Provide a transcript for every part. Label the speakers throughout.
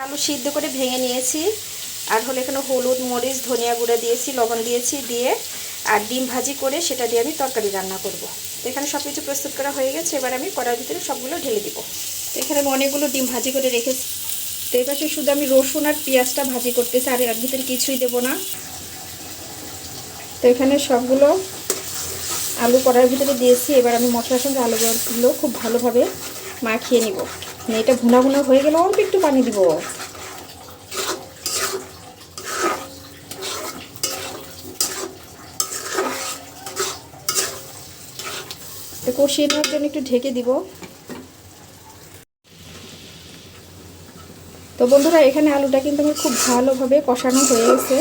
Speaker 1: আলু সিদ্ধ করে ভেঙে নিয়েছি। আর হলো এখানে হলুদ, মরিচ, ধনিয়া গুঁড়া দিয়েছি, লবণ দিয়েছি, দিয়ে আর ডিম ভাজি করে সেটা দিয়ে আমি তরকারি রান্না করব। এখানে সব কিছু প্রস্তুত করা হয়ে গেছে, এবার আমি কড়ার ভিতরে সবগুলো ঢেলে দিব। তো এখানে আমি অনেকগুলো ডিম ভাজি করে রেখেছি। তো পাশে শুধু আমি রসুন আর পেঁয়াজটা ভাজি করতেছি, আর এর ভিতরে কিছুই দেবো না। তো এখানে সবগুলো আলু কড়ার ভিতরে দিয়েছি, এবার আমি মশলার সঙ্গে আলুগুলো খুব ভালোভাবে মাখিয়ে নিব। এটা ভুনা ভুনা হয়ে গেলে অল্প একটু পানি দিব। কষিয়ে নেওয়ার জন্য একটু ঢেকে দিব। তো বন্ধুরা, এখানে আলুটা কিন্তু আমার খুব ভালোভাবে কষানো হয়ে গেছে।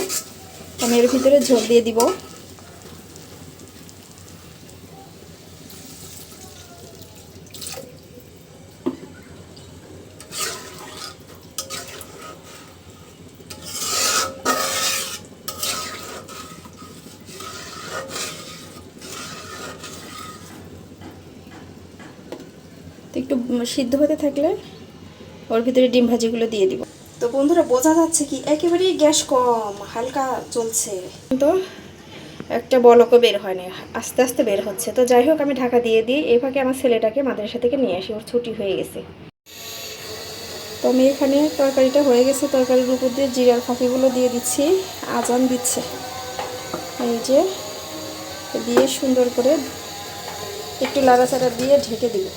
Speaker 1: আমি এর ভিতরে ঝোল দিয়ে দিব। তো একটু সিদ্ধ হতে থাকলে ওর ভিতরে ডিম ভাজিগুলো দিয়ে দিব। তো বন্ধুরা, বোঝা যাচ্ছে কি একেবারেই গ্যাস কম, হালকা চলছে। তো একটা বলকও বের হয় না আস্তে আস্তে বের হচ্ছে। তো যাই হোক, আমি ঢাকা দিয়ে দিই। ফাঁকে আমার ছেলেটাকে মাদ্রাসা থেকে নিয়ে আসি, ওর ছুটি হয়ে গেছে। তো আমি এখানে তরকারিটা হয়ে গেছে, তরকারির উপর দিয়ে জিরার ফাঁকিগুলো দিয়ে দিচ্ছি, আজান দিচ্ছে। এই যে দিয়ে সুন্দর করে একটু লাড়াচাড়া দিয়ে ঢেকে দিব।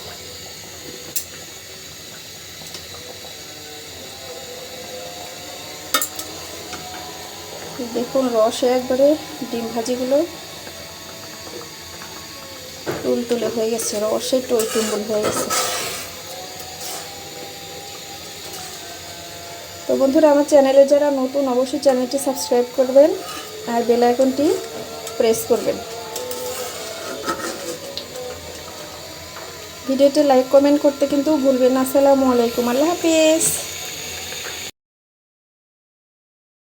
Speaker 1: দেখুন রসে একবারে ডিম ভাজিগুলো তুলতুলে হয়ে গেছে, রসে টই টুম্বুল হয়ে গেছে। তো বন্ধুরা, আমার চ্যানেলে যারা নতুন, অবশ্যই চ্যানেলটি সাবস্ক্রাইব করবেন আর বেল আইকনটি প্রেস করবেন। ভিডিওটি লাইক কমেন্ট করতে কিন্তু ভুলবেন না। আসসালামু আলাইকুম। আল্লাহ হাফিজ।